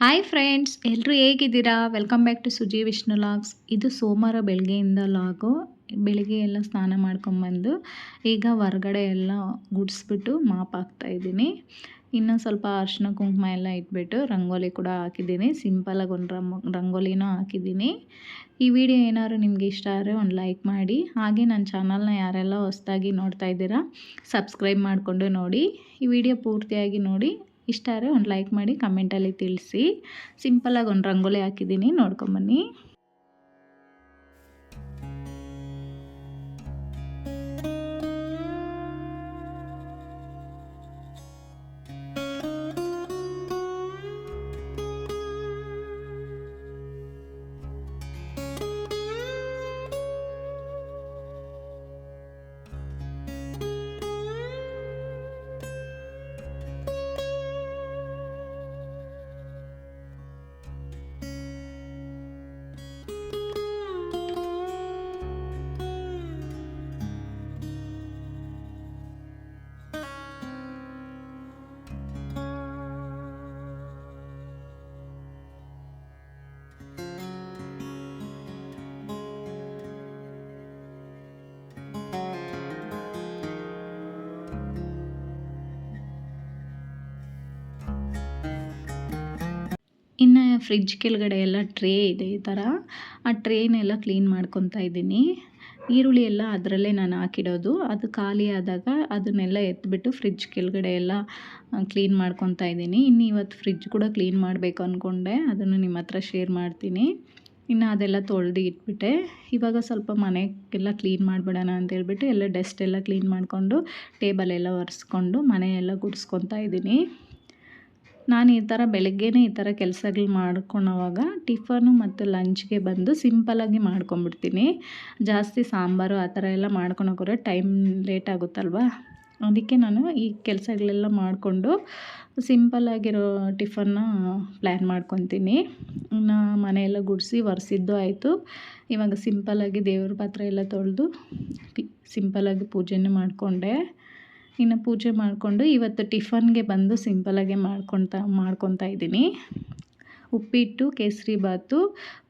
Hi friends ಎಲ್ಲರೂ ಹೇಗಿದ್ದೀರಾ? Welcome back to Suji Vishnu vlogs ಇದು ಸೋಮವಾರ ಬೆಳಗ್ಗೆಯಿಂದ ಲಾಗು. ಬೆಳಿಗ್ಗೆ ಎಲ್ಲ ಸ್ನಾನ ಮಾಡ್ಕೊಂಬಂದು ಈಗ ಹೊರಗಡೆ ಎಲ್ಲ ಗುಡಿಸ್ಬಿಟ್ಟು ಮಾಪ್ ಹಾಕ್ತಾ ಇದ್ದೀನಿ. ಇನ್ನು ಸ್ವಲ್ಪ ಅರ್ಶಿನ ಕುಂಕುಮ ಎಲ್ಲ ಇಟ್ಬಿಟ್ಟು ರಂಗೋಲಿ ಕೂಡ ಹಾಕಿದ್ದೀನಿ. ಸಿಂಪಲಾಗಿ ಒಂದು ರಮ್ ರಂಗೋಲಿನೂ ಹಾಕಿದ್ದೀನಿ. ಈ ವಿಡಿಯೋ ಏನಾದ್ರು ನಿಮ್ಗೆ ಇಷ್ಟ ಆದರೆ ಒಂದು ಲೈಕ್ ಮಾಡಿ. ಹಾಗೆ ನನ್ನ ಚಾನಲ್ನ ಯಾರೆಲ್ಲ ಹೊಸ್ದಾಗಿ ನೋಡ್ತಾ ಇದ್ದೀರಾ ಸಬ್ಸ್ಕ್ರೈಬ್ ಮಾಡಿಕೊಂಡು ನೋಡಿ. ಈ ವಿಡಿಯೋ ಪೂರ್ತಿಯಾಗಿ ನೋಡಿ. ಇಷ್ಟ ಆದರೆ ಒಂದು ಲೈಕ್ ಮಾಡಿ ಕಮೆಂಟಲ್ಲಿ ತಿಳಿಸಿ. ಸಿಂಪಲಾಗಿ ಒಂದು ರಂಗೋಲಿ ಹಾಕಿದ್ದೀನಿ ನೋಡ್ಕೊಂಬನ್ನಿ ಫ್ರಿಜ್ ಕೆಳಗಡೆ ಎಲ್ಲ ಟ್ರೇ ಇದೆ ಈ ಥರ ಆ ಟ್ರೇನೆಲ್ಲ ಕ್ಲೀನ್ ಮಾಡ್ಕೊತಾ ಇದ್ದೀನಿ. ಈರುಳ್ಳಿ ಎಲ್ಲ ಅದರಲ್ಲೇ ನಾನು ಹಾಕಿಡೋದು. ಅದು ಖಾಲಿ ಆದಾಗ ಅದನ್ನೆಲ್ಲ ಎತ್ಬಿಟ್ಟು ಫ್ರಿಜ್ ಕೆಳಗಡೆ ಎಲ್ಲ ಕ್ಲೀನ್ ಮಾಡ್ಕೊತಾ ಇದ್ದೀನಿ. ಇನ್ನು ಇವತ್ತು ಫ್ರಿಜ್ ಕೂಡ ಕ್ಲೀನ್ ಮಾಡಬೇಕು ಅಂದ್ಕೊಂಡೆ ಅದನ್ನು ನಿಮ್ಮ ಹತ್ರ ಶೇರ್ ಮಾಡ್ತೀನಿ. ಇನ್ನು ಅದೆಲ್ಲ ತೊಳೆದು ಇಟ್ಬಿಟ್ಟೆ. ಇವಾಗ ಸ್ವಲ್ಪ ಮನೆಗೆಲ್ಲ ಕ್ಲೀನ್ ಮಾಡಿಬಿಡೋಣ ಅಂತೇಳ್ಬಿಟ್ಟು ಎಲ್ಲ ಡಸ್ಟ್ ಎಲ್ಲ ಕ್ಲೀನ್ ಮಾಡಿಕೊಂಡು ಟೇಬಲ್ ಎಲ್ಲ ಒರೆಸ್ಕೊಂಡು ಮನೆಯೆಲ್ಲ ಗುಡಿಸ್ಕೊತಾ ಇದ್ದೀನಿ. ನಾನು ಈ ಥರ ಬೆಳಗ್ಗೆನೇ ಈ ಥರ ಕೆಲಸಗಳು ಮಾಡ್ಕೊಳೋವಾಗ ಟಿಫನು ಮತ್ತು ಲಂಚ್ಗೆ ಬಂದು ಸಿಂಪಲಾಗಿ ಮಾಡ್ಕೊಂಬಿಡ್ತೀನಿ. ಜಾಸ್ತಿ ಸಾಂಬಾರು ಆ ಥರ ಎಲ್ಲ ಮಾಡ್ಕೊಳಕ್ಕೋರೆ ಟೈಮ್ ಲೇಟ್ ಆಗುತ್ತಲ್ವ? ಅದಕ್ಕೆ ನಾನು ಈ ಕೆಲಸಗಳೆಲ್ಲ ಮಾಡಿಕೊಂಡು ಸಿಂಪಲ್ಲಾಗಿರೋ ಟಿಫನ್ನ ಪ್ಲ್ಯಾನ್ ಮಾಡ್ಕೊತೀನಿ. ಇನ್ನು ಮನೆಯೆಲ್ಲ ಗುಡಿಸಿ ಒರೆಸಿದ್ದು ಆಯಿತು. ಇವಾಗ ಸಿಂಪಲ್ಲಾಗಿ ದೇವ್ರ ಪಾತ್ರೆ ಎಲ್ಲ ತೊಳೆದು ಸಿಂಪಲ್ಲಾಗಿ ಪೂಜೆನೂ ಮಾಡಿಕೊಂಡೆ. ಇನ್ನು ಪೂಜೆ ಮಾಡಿಕೊಂಡು ಇವತ್ತು ಟಿಫನ್ಗೆ ಬಂದು ಸಿಂಪಲಾಗೆ ಮಾಡ್ಕೊತಾ ಮಾಡ್ಕೊತಾ ಇದ್ದೀನಿ. ಉಪ್ಪಿಟ್ಟು, ಕೇಸರಿ ಬಾತು,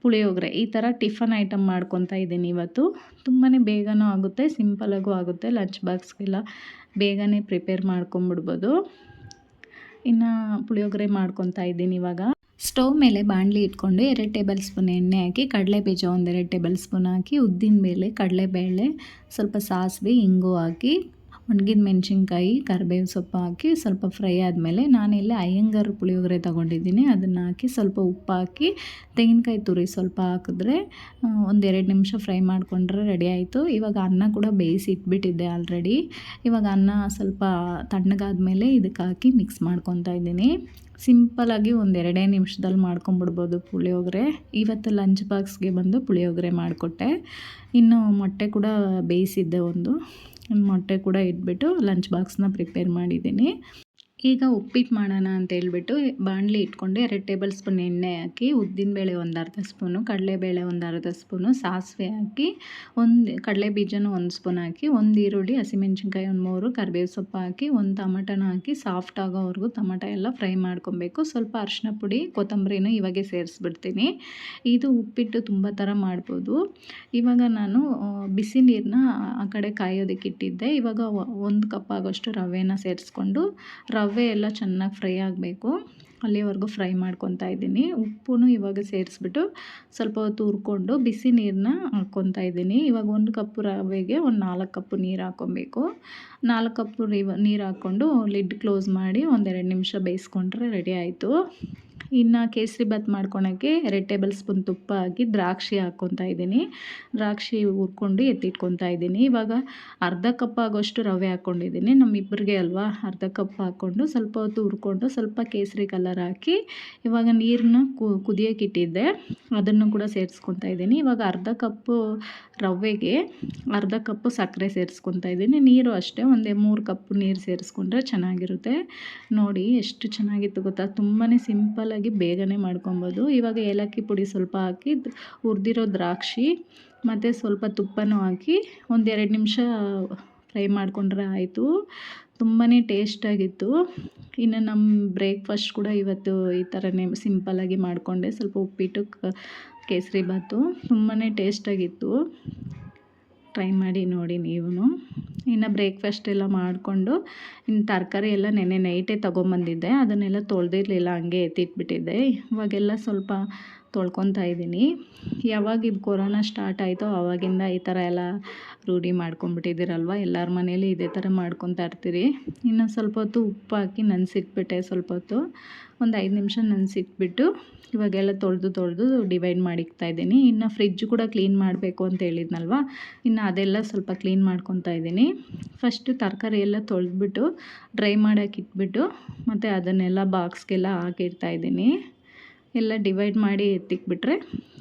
ಪುಳಿಯೋಗರೆ ಈ ಥರ ಟಿಫನ್ ಐಟಮ್ ಮಾಡ್ಕೊತಾ ಇದ್ದೀನಿ ಇವತ್ತು. ತುಂಬಾ ಬೇಗನೂ ಆಗುತ್ತೆ ಸಿಂಪಲಾಗೂ ಆಗುತ್ತೆ. ಲಂಚ್ ಬಾಕ್ಸ್ಗೆಲ್ಲ ಬೇಗನೆ ಪ್ರಿಪೇರ್ ಮಾಡ್ಕೊಂಬಿಡ್ಬೋದು. ಇನ್ನು ಪುಳಿಯೋಗರೆ ಮಾಡ್ಕೊತಾ ಇದ್ದೀನಿ ಇವಾಗ. ಸ್ಟವ್ ಮೇಲೆ ಬಾಣಲಿ ಇಟ್ಕೊಂಡು ಎರಡು ಟೇಬಲ್ ಸ್ಪೂನ್ ಎಣ್ಣೆ ಹಾಕಿ ಕಡಲೆಬೀಜ ಒಂದೆರಡು ಟೇಬಲ್ ಸ್ಪೂನ್ ಹಾಕಿ, ಉದ್ದಿನ ಬೇಳೆ, ಕಡಲೆಬೇಳೆ, ಸ್ವಲ್ಪ ಸಾಸಿವೆ, ಇಂಗು ಹಾಕಿ ಒಣಗಿದ ಮೆಣಸಿನ್ಕಾಯಿ ಕರಿಬೇವು ಸೊಪ್ಪು ಹಾಕಿ ಸ್ವಲ್ಪ ಫ್ರೈ ಆದಮೇಲೆ ನಾನಿಲ್ಲಿ ಅಯ್ಯಂಗಾರ್ ಪುಳಿಯೋಗರೆ ತೊಗೊಂಡಿದ್ದೀನಿ. ಅದನ್ನು ಹಾಕಿ ಸ್ವಲ್ಪ ಉಪ್ಪು ಹಾಕಿ, ತೆಂಗಿನಕಾಯಿ ತುರಿ ಸ್ವಲ್ಪ ಹಾಕಿದ್ರೆ ಒಂದೆರಡು ನಿಮಿಷ ಫ್ರೈ ಮಾಡಿಕೊಂಡ್ರೆ ರೆಡಿ ಆಯಿತು. ಇವಾಗ ಅನ್ನ ಕೂಡ ಬೇಯಿಸಿ ಇಟ್ಬಿಟ್ಟಿದ್ದೆ ಆಲ್ರೆಡಿ. ಇವಾಗ ಅನ್ನ ಸ್ವಲ್ಪ ತಣ್ಣಗಾದ್ಮೇಲೆ ಇದಕ್ಕೆ ಹಾಕಿ ಮಿಕ್ಸ್ ಮಾಡ್ಕೊತಾ ಇದ್ದೀನಿ. ಸಿಂಪಲಾಗಿ ಒಂದೆರಡೇ ನಿಮಿಷದಲ್ಲಿ ಮಾಡ್ಕೊಂಬಿಡ್ಬೋದು ಪುಳಿಯೋಗರೆ. ಇವತ್ತು ಲಂಚ್ ಬಾಕ್ಸ್ಗೆ ಬಂದು ಪುಳಿಯೋಗರೆ ಮಾಡಿಕೊಟ್ಟೆ. ಇನ್ನು ಮೊಟ್ಟೆ ಕೂಡ ಬೇಯಿಸಿದ್ದೆ ಒಂದು. ಮೊಟ್ಟೆ ಕೂಡ ಇಟ್ಬಿಟ್ಟು ಲಂಚ್ ಬಾಕ್ಸ್ನ ಪ್ರಿಪೇರ್ ಮಾಡಿದ್ದೀನಿ. ಈಗ ಉಪ್ಪಿಟ್ಟು ಮಾಡೋಣ ಅಂತ ಹೇಳ್ಬಿಟ್ಟು ಬಾಣಲಿ ಇಟ್ಕೊಂಡು ಎರಡು ಟೇಬಲ್ ಸ್ಪೂನ್ ಎಣ್ಣೆ ಹಾಕಿ ಉದ್ದಿನಬೇಳೆ ಒಂದು ಅರ್ಧ ಸ್ಪೂನು ಕಡಲೆಬೇಳೆ ಒಂದು ಅರ್ಧ ಸ್ಪೂನು, ಸಾಸಿವೆ ಹಾಕಿ, ಒಂದು ಕಡಲೆ ಬೀಜನೂ ಒಂದು ಸ್ಪೂನ್ ಹಾಕಿ, ಒಂದು ಈರುಳ್ಳಿ, ಹಸಿಮೆಣ್ಸಿನ್ಕಾಯಿ ಒಂದು ಮೂರು, ಕರಿಬೇವು ಸೊಪ್ಪು ಹಾಕಿ, ಒಂದು ಟಮಟನ ಹಾಕಿ, ಸಾಫ್ಟ್ ಆಗೋವರೆಗೂ ಟಮಟ ಎಲ್ಲ ಫ್ರೈ ಮಾಡ್ಕೊಬೇಕು. ಸ್ವಲ್ಪ ಅರಿಶಿನ ಪುಡಿ, ಕೊತ್ತಂಬರಿನೂ ಇವಾಗೆ ಸೇರಿಸ್ಬಿಡ್ತೀನಿ. ಇದು ಉಪ್ಪಿಟ್ಟು ತುಂಬ ಥರ ಮಾಡ್ಬೋದು. ಇವಾಗ ನಾನು ಬಿಸಿ ನೀರನ್ನ ಆ ಕಡೆ ಕಾಯೋದಕ್ಕೆ ಇಟ್ಟಿದ್ದೆ. ಇವಾಗ ಒಂದು ಕಪ್ ಆಗೋಷ್ಟು ರವೆನ ಸೇರಿಸ್ಕೊಂಡು, ರವೆ ರವೆ ಎಲ್ಲ ಚೆನ್ನಾಗಿ ಫ್ರೈ ಆಗಬೇಕು. ಅಲ್ಲಿವರೆಗೂ ಫ್ರೈ ಮಾಡ್ಕೊತಾ ಇದ್ದೀನಿ. ಉಪ್ಪು ಇವಾಗ ಸೇರಿಸ್ಬಿಟ್ಟು ಸ್ವಲ್ಪ ಹೊತ್ತು ಹುರ್ಕೊಂಡು ಬಿಸಿ ನೀರನ್ನ ಹಾಕ್ಕೊತಾ ಇದ್ದೀನಿ. ಇವಾಗ ಒಂದು ಕಪ್ಪು ರವೆಗೆ ಒಂದು ನಾಲ್ಕು ಕಪ್ಪು ನೀರು ಹಾಕ್ಕೊಬೇಕು ನಾಲ್ಕು ಕಪ್ಪು ನೀರು ಹಾಕ್ಕೊಂಡು ಲಿಡ್ ಕ್ಲೋಸ್ ಮಾಡಿ ಒಂದೆರಡು ನಿಮಿಷ ಬೇಯಿಸ್ಕೊಂಡ್ರೆ ರೆಡಿ ಆಯಿತು. ಇನ್ನು ಕೇಸರಿ ಬಾತ್ ಮಾಡ್ಕೊಳಕ್ಕೆ ಎರಡು ಟೇಬಲ್ ಸ್ಪೂನ್ ತುಪ್ಪ ಹಾಕಿ ದ್ರಾಕ್ಷಿ ಹಾಕ್ಕೊತಾ ಇದ್ದೀನಿ. ದ್ರಾಕ್ಷಿ ಹುರ್ಕೊಂಡು ಎತ್ತಿಟ್ಕೊತಾ ಇದ್ದೀನಿ. ಇವಾಗ ಅರ್ಧ ಕಪ್ ಆಗೋಷ್ಟು ರವೆ ಹಾಕ್ಕೊಂಡಿದ್ದೀನಿ. ನಮ್ಮಿಬ್ಬರಿಗೆ ಅಲ್ವಾ? ಅರ್ಧ ಕಪ್ ಹಾಕ್ಕೊಂಡು ಸ್ವಲ್ಪ ಹೊತ್ತು ಹುರ್ಕೊಂಡು ಸ್ವಲ್ಪ ಕೇಸರಿ ಕಲರ್ ಹಾಕಿ ಇವಾಗ ನೀರನ್ನ ಕುದಿಯೋಕೆ ಇಟ್ಟಿದ್ದೆ. ಅದನ್ನು ಕೂಡ ಸೇರಿಸ್ಕೊತಾ ಇದ್ದೀನಿ. ಇವಾಗ ಅರ್ಧ ಕಪ್ಪು ರವೆಗೆ ಅರ್ಧ ಕಪ್ಪು ಸಕ್ಕರೆ ಸೇರಿಸ್ಕೊತಾ ಇದ್ದೀನಿ. ನೀರು ಅಷ್ಟೇ, ಒಂದೇ ಮೂರು ಕಪ್ಪು ನೀರು ಸೇರಿಸ್ಕೊಂಡ್ರೆ ಚೆನ್ನಾಗಿರುತ್ತೆ. ನೋಡಿ ಎಷ್ಟು ಚೆನ್ನಾಗಿತ್ತು ಗೊತ್ತಾ? ತುಂಬಾ ಸಿಂಪಲ್ ಸಿಂಪಲ್ಲಾಗಿ ಬೇಗನೆ ಮಾಡ್ಕೊಬೋದು. ಇವಾಗ ಏಲಕ್ಕಿ ಪುಡಿ ಸ್ವಲ್ಪ ಹಾಕಿ ಹುರಿದಿರೋ ದ್ರಾಕ್ಷಿ ಮತ್ತು ಸ್ವಲ್ಪ ತುಪ್ಪನೂ ಹಾಕಿ ಒಂದೆರಡು ನಿಮಿಷ ಫ್ರೈ ಮಾಡಿಕೊಂಡ್ರೆ ಆಯಿತು. ತುಂಬಾ ಟೇಸ್ಟಾಗಿತ್ತು ಇನ್ನು ನಮ್ಮ ಬ್ರೇಕ್ಫಾಸ್ಟ್ ಕೂಡ ಇವತ್ತು ಈ ಥರನೇ ಸಿಂಪಲ್ಲಾಗಿ ಮಾಡಿಕೊಂಡೆ. ಸ್ವಲ್ಪ ಉಪ್ಪಿಟ್ಟು ಕೇಸರಿ ಬಾತು ತುಂಬಾ ಟೇಸ್ಟಾಗಿತ್ತು ಟ್ರೈ ಮಾಡಿ ನೋಡಿ ನೀವು ಇನ್ನು ಬ್ರೇಕ್ಫಾಸ್ಟ್ ಎಲ್ಲ ಮಾಡಿಕೊಂಡು ಇನ್ನು ತರಕಾರಿ ಎಲ್ಲ ನೆನ್ನೆ ನೈಟೇ ತೊಗೊಂಬಂದಿದ್ದೆ. ಅದನ್ನೆಲ್ಲ ತೊಳೆದಿರಲಿಲ್ಲ, ಹಂಗೆ ಎತ್ತಿಟ್ಬಿಟ್ಟಿದ್ದೆ. ಇವಾಗೆಲ್ಲ ಸ್ವಲ್ಪ ತೊಳ್ಕೊತಾ ಇದ್ದೀನಿ. ಯಾವಾಗ ಇದು ಕೊರೋನಾ ಸ್ಟಾರ್ಟ್ ಆಯಿತೋ ಆವಾಗಿಂದ ಈ ಥರ ಎಲ್ಲ ರೂಢಿ ಮಾಡ್ಕೊಂಬಿಟ್ಟಿದ್ದೀರಲ್ವ ಎಲ್ಲರ ಮನೇಲಿ ಇದೇ ಥರ ಮಾಡ್ಕೊತಾ ಇರ್ತೀರಿ. ಇನ್ನು ಸ್ವಲ್ಪ ಹೊತ್ತು ಉಪ್ಪು ಹಾಕಿ ನೆನೆಸಿಟ್ಬಿಟ್ಟೆ ಸ್ವಲ್ಪ ಹೊತ್ತು. ಒಂದು ಐದು ನಿಮಿಷ ನೆನೆಸಿಟ್ಬಿಟ್ಟು ಇವಾಗೆಲ್ಲ ತೊಳೆದು ತೊಳೆದು ಡಿವೈಡ್ ಮಾಡಿಕ್ತಾ ಇದ್ದೀನಿ. ಇನ್ನು ಫ್ರಿಜ್ ಕೂಡ ಕ್ಲೀನ್ ಮಾಡಬೇಕು ಅಂತ ಹೇಳಿದ್ನಲ್ವ? ಇನ್ನು ಅದೆಲ್ಲ ಸ್ವಲ್ಪ ಕ್ಲೀನ್ ಮಾಡ್ಕೊತಾ ಇದ್ದೀನಿ. ಫಸ್ಟು ತರಕಾರಿ ಎಲ್ಲ ತೊಳೆದ್ಬಿಟ್ಟು ಡ್ರೈ ಮಾಡೋಕೆ ಇಟ್ಬಿಟ್ಟು ಮತ್ತು ಅದನ್ನೆಲ್ಲ ಬಾಕ್ಸ್ಗೆಲ್ಲ ಹಾಕಿಡ್ತಾ ಇದ್ದೀನಿ. ಎಲ್ಲ ಡಿವೈಡ್ ಮಾಡಿ ಎತ್ತಿಕ್ಬಿಟ್ರೆ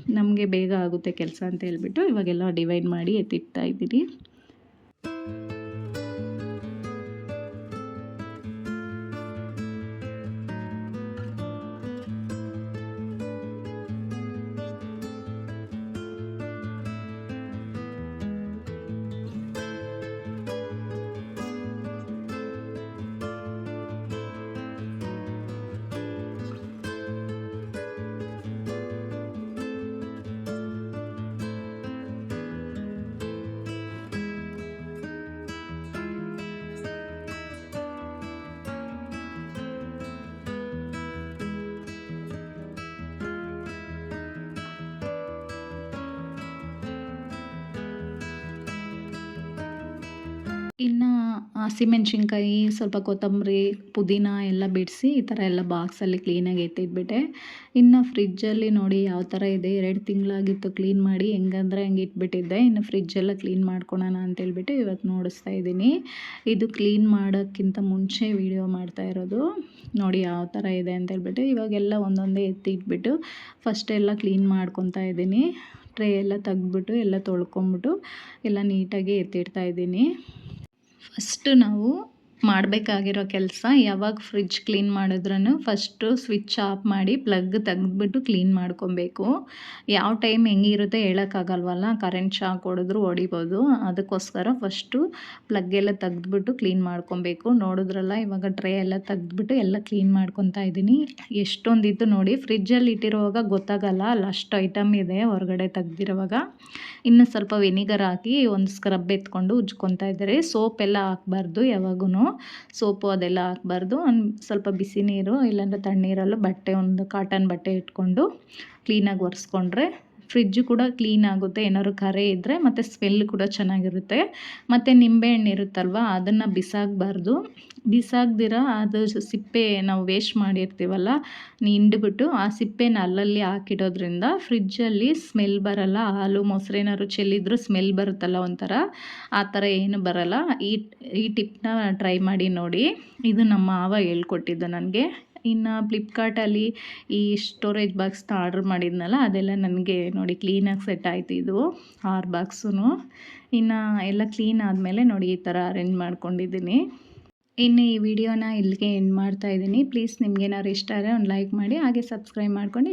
ನಮಗೆ ಬೇಗ ಆಗುತ್ತೆ ಕೆಲಸ ಅಂತ ಹೇಳ್ಬಿಟ್ಟು ಇವಾಗೆಲ್ಲ ಡಿವೈಡ್ ಮಾಡಿ ಎತ್ತಿಡ್ತಾ ಇದ್ದೀನಿ ಹಸಿಮೆಣ್ಸಿನ್ಕಾಯಿ, ಸ್ವಲ್ಪ ಕೊತ್ತಂಬರಿ, ಪುದೀನ ಎಲ್ಲ ಬಿಡಿಸಿ ಈ ಥರ ಎಲ್ಲ ಬಾಕ್ಸಲ್ಲಿ ಕ್ಲೀನಾಗಿ ಎತ್ತಿಟ್ಬಿಟ್ಟೆ. ಇನ್ನು ಫ್ರಿಜ್ಜಲ್ಲಿ ನೋಡಿ ಯಾವ ಥರ ಇದೆ, ಎರಡು ತಿಂಗಳಾಗಿತ್ತು ಕ್ಲೀನ್ ಮಾಡಿ, ಹೆಂಗಂದ್ರೆ ಹಂಗೆ ಇಟ್ಬಿಟ್ಟಿದ್ದೆ. ಇನ್ನು ಫ್ರಿಜ್ಜೆಲ್ಲ ಕ್ಲೀನ್ ಮಾಡ್ಕೊಳೋಣ ಅಂತೇಳ್ಬಿಟ್ಟು ಇವತ್ತು ನೋಡಿಸ್ತಾ ಇದ್ದೀನಿ. ಇದು ಕ್ಲೀನ್ ಮಾಡೋಕ್ಕಿಂತ ಮುಂಚೆ ವೀಡಿಯೋ ಮಾಡ್ತಾ ಇರೋದು. ನೋಡಿ ಯಾವ ಥರ ಇದೆ ಅಂತೇಳ್ಬಿಟ್ಟು ಇವಾಗೆಲ್ಲ ಒಂದೊಂದೇ ಎತ್ತಿಟ್ಬಿಟ್ಟು ಫಸ್ಟ್ ಎಲ್ಲ ಕ್ಲೀನ್ ಮಾಡ್ಕೊತಾ ಇದ್ದೀನಿ. ಟ್ರೇ ಎಲ್ಲ ತೆಗ್ದ್ಬಿಟ್ಟು ಎಲ್ಲ ತೊಳ್ಕೊಂಬಿಟ್ಟು ಎಲ್ಲ ನೀಟಾಗಿ ಎತ್ತಿಡ್ತಾ ಇದ್ದೀನಿ. ಫಸ್ಟು ನಾವು ಮಾಡಬೇಕಾಗಿರೋ ಕೆಲಸ ಯಾವಾಗ ಫ್ರಿಜ್ ಕ್ಲೀನ್ ಮಾಡಿದ್ರೂ ಫಸ್ಟು ಸ್ವಿಚ್ ಆಫ್ ಮಾಡಿ ಪ್ಲಗ್ ತೆಗೆದ್ಬಿಟ್ಟು ಕ್ಲೀನ್ ಮಾಡ್ಕೊಬೇಕು. ಯಾವ ಟೈಮ್ ಹೆಂಗಿರುತ್ತೆ ಹೇಳೋಕ್ಕಾಗಲ್ವಲ್ಲ ಕರೆಂಟ್ ಶಾಕ್ ಹೊಡೆದ್ರೂ ಹೊಡಿಬೋದು. ಅದಕ್ಕೋಸ್ಕರ ಫಸ್ಟು ಪ್ಲಗ್ ಎಲ್ಲ ತೆಗೆದ್ಬಿಟ್ಟು ಕ್ಲೀನ್ ಮಾಡ್ಕೊಬೇಕು. ನೋಡಿದ್ರಲ್ಲ, ಇವಾಗ ಟ್ರೇ ಎಲ್ಲ ತೆಗೆದ್ಬಿಟ್ಟು ಎಲ್ಲ ಕ್ಲೀನ್ ಮಾಡ್ಕೊತಾ ಇದ್ದೀನಿ. ಎಷ್ಟೊಂದಿತ್ತು ನೋಡಿ ಫ್ರಿಜ್ಜಲ್ಲಿ ಇಟ್ಟಿರುವಾಗ ಗೊತ್ತಾಗಲ್ಲ ಅಲ್ಲಿ ಅಷ್ಟು ಐಟಮ್ ಇದೆ ಹೊರಗಡೆ ತೆಗ್ದಿರುವಾಗ. ಇನ್ನು ಸ್ವಲ್ಪ ವೆನಿಗರ್ ಹಾಕಿ ಒಂದು ಸ್ಕ್ರಬ್ ಎತ್ಕೊಂಡು ಉಜ್ಕೊತಾ ಇದ್ದಾರೆ. ಸೋಪ್ ಎಲ್ಲ ಹಾಕ್ಬಾರ್ದು ಯಾವಾಗೂ ಸೋಪು ಅದೆಲ್ಲ ಹಾಕ್ಬಾರ್ದು. ಒಂದು ಸ್ವಲ್ಪ ಬಿಸಿ ನೀರು, ಇಲ್ಲಾಂದರೆ ತಣ್ಣೀರಲ್ಲೂ ಬಟ್ಟೆ, ಒಂದು ಕಾಟನ್ ಬಟ್ಟೆ ಇಟ್ಕೊಂಡು ಕ್ಲೀನಾಗಿ ಒರೆಸ್ಕೊಂಡ್ರೆ ಫ್ರಿಜ್ಜು ಕೂಡ ಕ್ಲೀನ್ ಆಗುತ್ತೆ, ಏನಾದ್ರು ಕರೆ ಇದ್ದರೆ ಮತ್ತು ಸ್ಮೆಲ್ ಕೂಡ ಚೆನ್ನಾಗಿರುತ್ತೆ. ಮತ್ತು ನಿಂಬೆಹಣ್ಣು ಇರುತ್ತಲ್ವ, ಅದನ್ನು ಬಿಸಾಕಬಾರ್ದು. ಬಿಸಾಕ್ದಿರ ಅದು ಸಿಪ್ಪೆ ನಾವು ವೇಸ್ಟ್ ಮಾಡಿರ್ತೀವಲ್ಲ ಹಿಂಡ್ಬಿಟ್ಟು ಆ ಸಿಪ್ಪೆನ ಅಲ್ಲಲ್ಲಿ ಹಾಕಿಡೋದ್ರಿಂದ ಫ್ರಿಜ್ಜಲ್ಲಿ ಸ್ಮೆಲ್ ಬರಲ್ಲ, ಹಾಲು ಮೊಸರೇನಾದ್ರು ಚೆಲ್ಲಿದ್ರು ಸ್ಮೆಲ್ ಬರುತ್ತಲ್ಲ ಒಂಥರ, ಆ ಥರ ಏನು ಬರಲ್ಲ. ಈ ಈ ಟಿಪ್ನ ಟ್ರೈ ಮಾಡಿ ನೋಡಿ. ಇದು ನಮ್ಮ ಮಾವ ಹೇಳ್ಕೊಟ್ಟಿದ್ದು ನನಗೆ. ಇನ್ನು ಫ್ಲಿಪ್ಕಾರ್ಟಲ್ಲಿ ಈ ಸ್ಟೋರೇಜ್ ಬಾಕ್ಸ್ನ ಆರ್ಡ್ರ್ ಮಾಡಿದ್ನಲ್ಲ, ಅದೆಲ್ಲ ನನಗೆ ನೋಡಿ ಕ್ಲೀನಾಗಿ ಸೆಟ್ ಆಯಿತು ಇದು, ಆರು ಬಾಕ್ಸು ಇನ್ನು ಎಲ್ಲ ಕ್ಲೀನ್ ಆದಮೇಲೆ ನೋಡಿ ಈ ಥರ ಅರೇಂಜ್ ಮಾಡ್ಕೊಂಡಿದ್ದೀನಿ. ಇನ್ನು ಈ ವಿಡಿಯೋನ ಇಲ್ಲಿಗೆ ಎಂಡ್ ಮಾಡ್ತಾ ಇದ್ದೀನಿ. ಪ್ಲೀಸ್ ನಿಮ್ಗೇನಾದ್ರು ಇಷ್ಟ ಆದರೆ ಒಂದು ಲೈಕ್ ಮಾಡಿ, ಹಾಗೆ ಸಬ್ಸ್ಕ್ರೈಬ್ ಮಾಡ್ಕೊಂಡು